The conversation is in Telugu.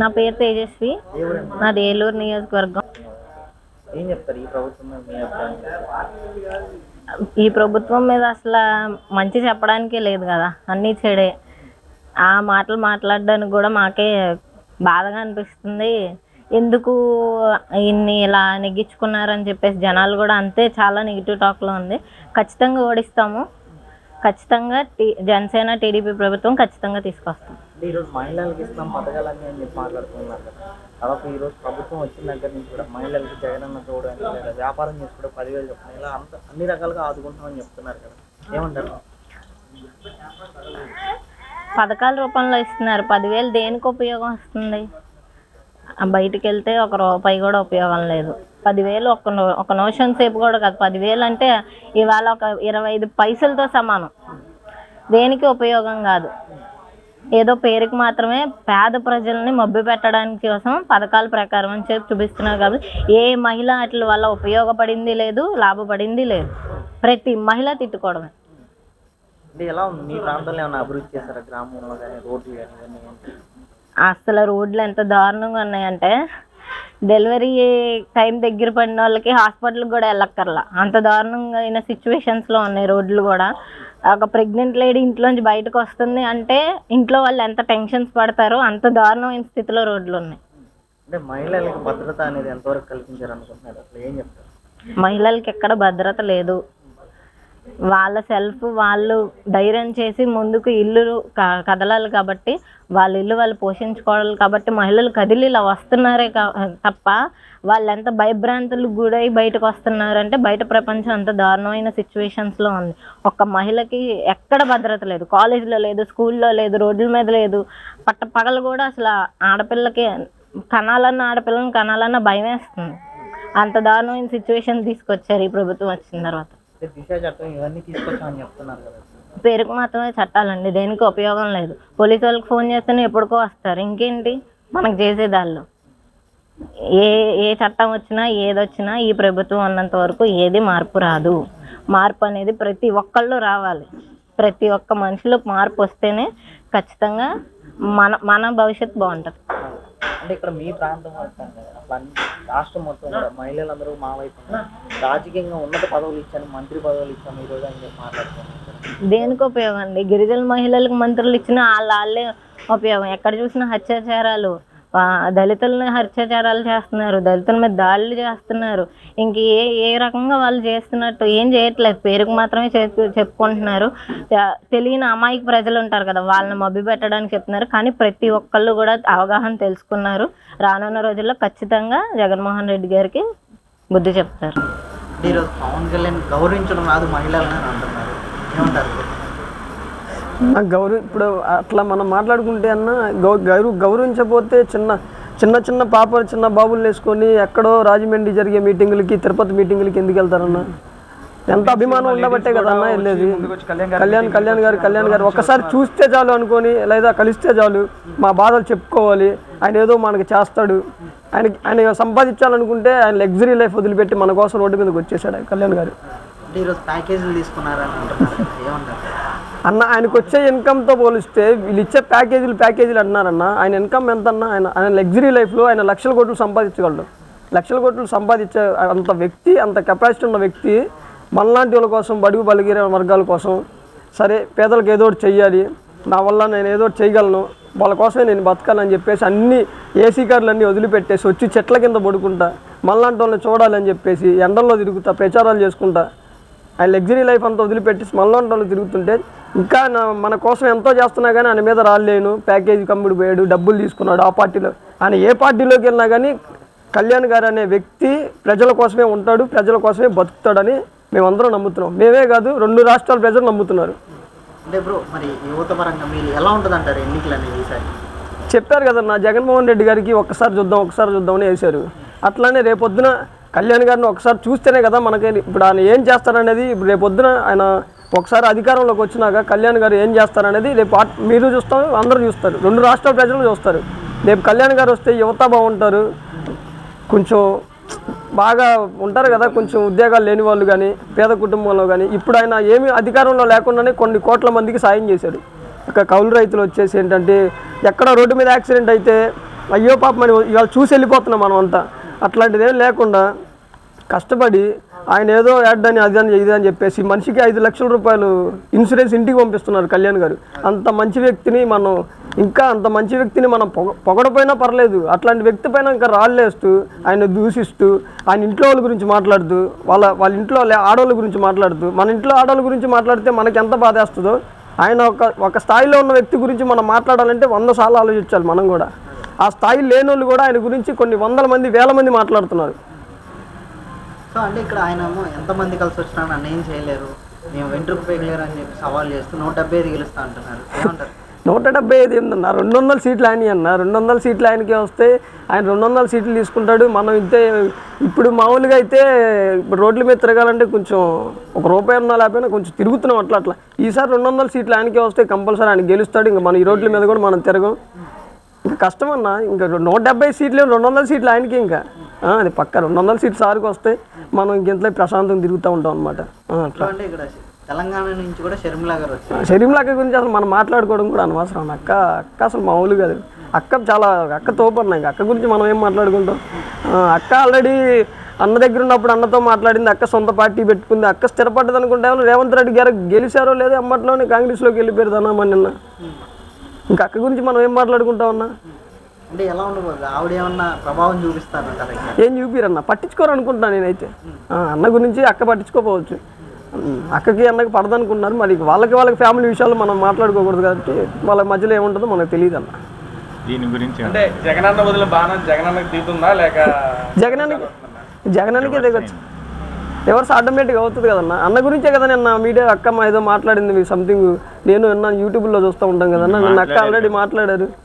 నా పేరు తేజస్వి. నాది ఏలూరు నియోజకవర్గం. ఏం చెప్తారు ఈ ప్రభుత్వం మీద మీ అభిప్రాయం? ఈ ప్రభుత్వం మీద అసలు మంచి చెప్పడానికే లేదు కదా అన్నీ చెడే. ఆ మాటలు మాట్లాడడానికి కూడా మాకే బాధగా అనిపిస్తుంది. ఎందుకు ఇన్ని ఇలా నెగ్గించుకున్నారని చెప్పేసి జనాలు కూడా అంతే చాలా నెగిటివ్ టాక్లో ఉంది. ఖచ్చితంగా ఓడిస్తాము. ఖచ్చితంగా జనసేన టీడీపీ ప్రభుత్వం ఖచ్చితంగా తీసుకొస్తాం. ఈరోజు మహిళలకు ఇస్తాం పథకాలన్నీ అని చెప్పి మాట్లాడుతున్నారు కదా. తర్వాత ఈరోజు ప్రభుత్వం వచ్చిన దగ్గర నుంచి కూడా మహిళలకు జగనన్న తోడు అని లేదా వ్యాపారం చేసుకుంటే పదివేలు చెప్పిన ఇలా అంత అన్ని రకాలుగా ఆదుకుంటామని చెప్తున్నారు కదా. ఏమంటారు? పథకాల రూపంలో ఇస్తున్నారు. పదివేలు దేనికి ఉపయోగం వస్తుంది? బయటికి వెళ్తే ఒక రూపాయి కూడా ఉపయోగం లేదు. పదివేలు ఒక ఒక నోషన్ సేపు కూడా కాదు. పదివేలు అంటే ఇవాళ ఒక ఇరవై ఐదు పైసలతో సమానం. దేనికి ఉపయోగం కాదు. ఏదో పేరుకి మాత్రమే పేద ప్రజల్ని మభ్య పెట్టడానికి కోసం పథకాల ప్రకారం అని చెప్పి చూపిస్తున్నారు కాబట్టి ఏ మహిళ వాటి వల్ల ఉపయోగపడింది లేదు లాభపడింది లేదు. ప్రతి మహిళ తిట్టుకోవడమే. అంటే ఎలా ఉంది? మీ ప్రాంతంలో ఏమైనా అభివృద్ధి చేశారా? గ్రామంలో కానీ రోడ్లు కానీ ఇవన్నీ ఏంటి? అసలు రోడ్లు ఎంత దారుణంగా ఉన్నాయంటే డెలివరీ టైం దగ్గర పడిన వాళ్ళకి హాస్పిటల్కి కూడా వెళ్ళక్కర్లా. అంత దారుణంగా అయిన సిచ్యువేషన్స్లో ఉన్నాయి రోడ్లు కూడా. ఒక ప్రెగ్నెంట్ లేడీ ఇంట్లోంచి బయటకు వస్తుంది అంటే ఇంట్లో వాళ్ళు ఎంత టెన్షన్స్ పడతారో అంత దారుణమైన స్థితిలో రోడ్లు ఉన్నాయి. అంటే మహిళలకు భద్రత అనేది ఎంతవరకు కల్పించారు అనుకుంటున్నారు అసలు ఏం చెప్తారు? మహిళలకి ఎక్కడ భద్రత లేదు. వాళ్ళ సెల్ఫ్ వాళ్ళు ధైర్యం చేసి ముందుకు ఇల్లు క- కదలాలి కాబట్టి వాళ్ళ ఇల్లు వాళ్ళు పోషించుకోవాలి కాబట్టి మహిళలు కదిలి ఇలా వస్తున్నారే కా- తప్ప వాళ్ళు ఎంత భయభ్రాంతులు గురై బయటకు వస్తున్నారంటే బయట ప్రపంచం అంత దారుణమైన సిచ్యువేషన్స్లో ఉంది. ఒక్క మహిళకి ఎక్కడ భద్రత లేదు. కాలేజీలో లేదు స్కూల్లో లేదు రోడ్ల మీద లేదు. పట్ట పగలు కూడా అసలు ఆడపిల్లకి కనాలన్న ఆడపిల్లని కనాలన్న భయం వేస్తుంది అంత దారుణమైన సిచ్యువేషన్ తీసుకొచ్చారు ఈ ప్రభుత్వం వచ్చిన తర్వాత. దిశ చట్టం ఇవన్నీ తీసుకొచ్చామని చెప్తున్నారు కదా. పేరుకు మాత్రమే చట్టాలండి దేనికి ఉపయోగం లేదు. పోలీసు వాళ్ళకి ఫోన్ చేస్తేనే ఎప్పటికో వస్తారు. ఇంకేంటి? మనకు చేసేదాళ్ళు ఏ ఏ చట్టం వచ్చినా ఏదొచ్చినా ఈ ప్రభుత్వం ఉన్నంత వరకు ఏది మార్పు రాదు. మార్పు అనేది ప్రతి ఒక్కళ్ళు రావాలి. ప్రతి ఒక్క మనిషిలో మార్పు వస్తేనే ఖచ్చితంగా మన మన భవిష్యత్తు బాగుంటుంది. అంటే ఇక్కడ మీ ప్రాంతం అంటాం కదా. రాష్ట్రం మొత్తం మహిళలందరూ మా వైపు రాజకీయంగా ఉన్నత పదవులు ఇచ్చాను మంత్రి పదవులు ఇచ్చాను ఈ రోజు అని చెప్పి దేనికి ఉపయోగం అండి? గిరిజన మహిళలకు మంత్రులు ఇచ్చిన వాళ్ళ వాళ్ళే ఉపయోగం. ఎక్కడ చూసినా హత్యాచారాలు దళితులని హత్యాచారాలు చేస్తున్నారు దళితుల మీద దాడులు చేస్తున్నారు. ఇంక ఏ ఏ రకంగా వాళ్ళు చేస్తున్నట్టు ఏం చేయట్లేదు. పేరుకు మాత్రమే చెప్పుకుంటున్నారు. తెలియని అమాయక ప్రజలు ఉంటారు కదా వాళ్ళని మబ్బి పెట్టడానికి చెప్తున్నారు. కానీ ప్రతి ఒక్కళ్ళు కూడా అవగాహన తెలుసుకున్నారు. రానున్న రోజుల్లో ఖచ్చితంగా జగన్మోహన్ రెడ్డి గారికి బుద్ధి చెప్తారు. ఈరోజు పవన్ కళ్యాణ్ గౌరవించడం రాదు మహిళలని అంటున్నారు. ఏమంటారు? గౌరవ ఇప్పుడు అట్లా మనం మాట్లాడుకుంటే అన్న గౌ గౌరవ గౌరవించకపోతే చిన్న చిన్న చిన్న పాప చిన్న బాబులు వేసుకొని ఎక్కడో రాజమండ్రి జరిగే మీటింగులకి తిరుపతి మీటింగులకి ఎందుకు వెళ్తారన్న? ఎంత అభిమానం ఉండబట్టే కదా అన్న వెళ్ళేది? కళ్యాణ్ కళ్యాణ్ గారు కళ్యాణ్ గారు ఒక్కసారి చూస్తే చాలు అనుకొని లేదా కలిస్తే చాలు మా బాధలు చెప్పుకోవాలి. ఆయన ఏదో మనకి చేస్తాడు. ఆయన ఆయన సంపాదించాలనుకుంటే ఆయన లగ్జరీ లైఫ్ వదిలిపెట్టి మన కోసం రోడ్డు మీదకి వచ్చేసాడు ఆయన కళ్యాణ్ గారు. ఈరోజు ప్యాకేజీలు అన్న ఆయనకు వచ్చే ఇన్కమ్తో పోలిస్తే వీళ్ళు ఇచ్చే ప్యాకేజీలు ప్యాకేజీలు అంటున్నారన్న. ఆయన ఇన్కమ్ ఎంత అన్న ఆయన ఆయన లగ్జరీ లైఫ్లో ఆయన లక్షల కోట్లు సంపాదించగలడు. లక్షల కోట్లు సంపాదించే అంత వ్యక్తి అంత కెపాసిటీ ఉన్న వ్యక్తి మనలాంటి వాళ్ళ కోసం బడుగు బలిగిన వర్గాల కోసం సరే పేదలకు ఏదో ఒకటి చెయ్యాలి. నా వల్ల నేను ఏదో ఒకటి చేయగలను. వాళ్ళ కోసమే నేను బతకాలని చెప్పేసి అన్ని ఏసీ కార్లు అన్నీ వదిలిపెట్టేసి వచ్చి చెట్ల కింద పడుకుంటా. మళ్ళాంటి వాళ్ళని చూడాలని చెప్పేసి ఎండల్లో తిరుగుతా ప్రచారాలు చేసుకుంటా. ఆయన లగ్జరీ లైఫ్ అంతా వదిలిపెట్టి స్మల్లాంటోళ్ళు తిరుగుతుంటే ఇంకా మన కోసం ఎంతో చేస్తున్నా కానీ ఆయన మీద రాలేను. ప్యాకేజీ కమ్ముడు పోయాడు డబ్బులు తీసుకున్నాడు. ఆ పార్టీలో ఆయన ఏ పార్టీలోకి వెళ్ళినా కానీ కళ్యాణ్ గారు అనే వ్యక్తి ప్రజల కోసమే ఉంటాడు ప్రజల కోసమే బతుకుతాడని మేమందరం నమ్ముతున్నాం. మేమే కాదు రెండు రాష్ట్రాల ప్రజలు నమ్ముతున్నారు. అంటే బ్రో మరి యువత పరంగా మీరు ఎలా ఉంటుంది అంటారు ఎన్నికలు అనేది ఈసారి? చెప్పారు కదా నా జగన్మోహన్ రెడ్డి గారికి ఒక్కసారి చూద్దాం ఒకసారి చూద్దామని వేశారు. అట్లానే రేపొద్దున కళ్యాణ్ గారిని ఒకసారి చూస్తేనే కదా మనకి ఇప్పుడు ఆయన ఏం చేస్తారనేది ఇప్పుడు రేపొద్దున ఆయన ఒకసారి అధికారంలోకి వచ్చినాక కళ్యాణ్ గారు ఏం చేస్తారనేది రేపు మీరు చూస్తాం అందరూ చూస్తారు. రెండు రాష్ట్రాల ప్రజలు చూస్తారు. రేపు కళ్యాణ్ గారు వస్తే యువత బాగుంటారు. కొంచెం బాగా ఉంటారు కదా కొంచెం ఉద్యోగాలు లేని వాళ్ళు కానీ పేద కుటుంబంలో కానీ. ఇప్పుడు ఆయన ఏమి అధికారంలో లేకుండానే కొన్ని కోట్ల మందికి సాయం చేశాడు. ఇక కౌలు రైతులు వచ్చేసి ఏంటంటే ఎక్కడ రోడ్డు మీద యాక్సిడెంట్ అయితే అయ్యో పాప మరి ఇవాళ చూసి వెళ్ళిపోతున్నాం మనం అంతా అట్లాంటిది ఏం లేకుండా కష్టపడి ఆయన ఏదో యాడ్ అని అది అని ఇది అని చెప్పేసి మనిషికి ఐదు లక్షల రూపాయలు ఇన్సూరెన్స్ ఇంటికి పంపిస్తున్నారు కళ్యాణ్ గారు. అంత మంచి వ్యక్తిని మనం ఇంకా అంత మంచి వ్యక్తిని మనం పొగ పొగడపోయినా పర్లేదు. అట్లాంటి వ్యక్తి పైన ఇంకా రాళ్ళేస్తూ ఆయన దూషిస్తూ ఆయన ఇంట్లో వాళ్ళ గురించి మాట్లాడుతూ వాళ్ళ వాళ్ళ ఇంట్లో ఆడవాళ్ళ గురించి మాట్లాడుతూ మన ఇంట్లో ఆడవాళ్ళ గురించి మాట్లాడితే మనకి ఎంత బాధేస్తుందో ఆయన ఒక ఒక స్థాయిలో ఉన్న వ్యక్తి గురించి మనం మాట్లాడాలంటే వంద సార్లు ఆలోచించాలి మనం కూడా. ఆ స్థాయి లేని వాళ్ళు కూడా ఆయన గురించి కొన్ని వందల మంది వేల మంది మాట్లాడుతున్నారు. సో అంటే ఇక్కడ ఆయన ఎంతమంది కలిసి వచ్చినా నన్ను ఏం చేయలేరు. మేము వెంట్రుకు అని చెప్పి సవాల్ చేస్తూ నూట డెబ్బై ఐదు గెలుస్తా అంటున్నారు. ఏమంటారు? నూట డెబ్బై ఐదు ఏందన్న రెండు వందల సీట్లు ఆయన అన్న? రెండు వందల సీట్లు ఆయనకి వస్తే ఆయన రెండు వందల సీట్లు తీసుకుంటాడు. మనం ఇంతే ఇప్పుడు మామూలుగా అయితే ఇప్పుడు రోడ్ల మీద తిరగాలంటే కొంచెం ఒక రూపాయి ఉన్నా లేకపోయినా కొంచెం తిరుగుతున్నాం అట్లా అట్లా. ఈసారి రెండు వందల సీట్లు ఆయనకే వస్తే కంపల్సరీ ఆయన గెలుస్తాడు. ఇంకా మన ఈ రోడ్ల మీద కూడా మనం తిరగం. ఇంకా కష్టం అన్న ఇంకా నూట డెబ్బై సీట్లు రెండు వందల సీట్లు ఆయనకి ఇంకా. అది పక్క రెండు వందల సీట్లు సార్కి వస్తే మనం ఇంకెంతలో ప్రశాంతంగా తిరుగుతూ ఉంటాం అనమాట తెలంగాణ నుంచి కూడా షర్మిలా గారు గురించి అసలు మనం మాట్లాడుకోవడం కూడా అనవసరం. అక్క అక్క అసలు మామూలు కాదు. అక్క చాలా అక్క తోపన్న ఇంకా అక్క గురించి మనం ఏం మాట్లాడుకుంటాం? అక్క ఆల్రెడీ అన్న దగ్గర ఉన్నప్పుడు అన్నతో మాట్లాడింది. అక్క సొంత పార్టీ పెట్టుకుంది. అక్క స్థిరపడ్డది అనుకుంటే రేవంత్ రెడ్డి గారు గెలిచారో లేదో అమ్మట్లోనే కాంగ్రెస్లోకి వెళ్ళిపోయారు అన్న. నిన్న ఇంకా అక్క గురించి మనం ఏం మాట్లాడుకుంటాం అన్నా? అంటే ఎలా ఉండబోదు ఆవిడ ఏమన్నా ప్రభావం ఇక్కడ ఏం చూపిరన్న? పట్టించుకోరు అనుకుంటున్నాను నేనైతే. ఆ, అన్న గురించి అక్క పట్టించుకోపోవచ్చు. అక్కకి అన్నకి పడదనుకుంటున్నారు. మరి వాళ్ళకి వాళ్ళకి ఫ్యామిలీ విషయాలు మనం మాట్లాడుకోకూడదు కాబట్టి వాళ్ళ మధ్యలో ఏముంటుందో మనకు తెలియదు అన్న. దీని గురించి అంటే జగనన్న వదిలిన బాణం జగనన్నకి లేక జగనానికి జగనానికే దిగొచ్చు. రివర్స్ ఆటోమేటిక్ అవుతుంది కదన్న? అన్న గురించే కదా నిన్న మీడియా అక్క మా ఏదో మాట్లాడింది సంథింగ్ నేను విన్నాను యూట్యూబ్లో చూస్తూ ఉంటాం కదన్న? నిన్న అక్క ఆల్రెడీ మాట్లాడారు.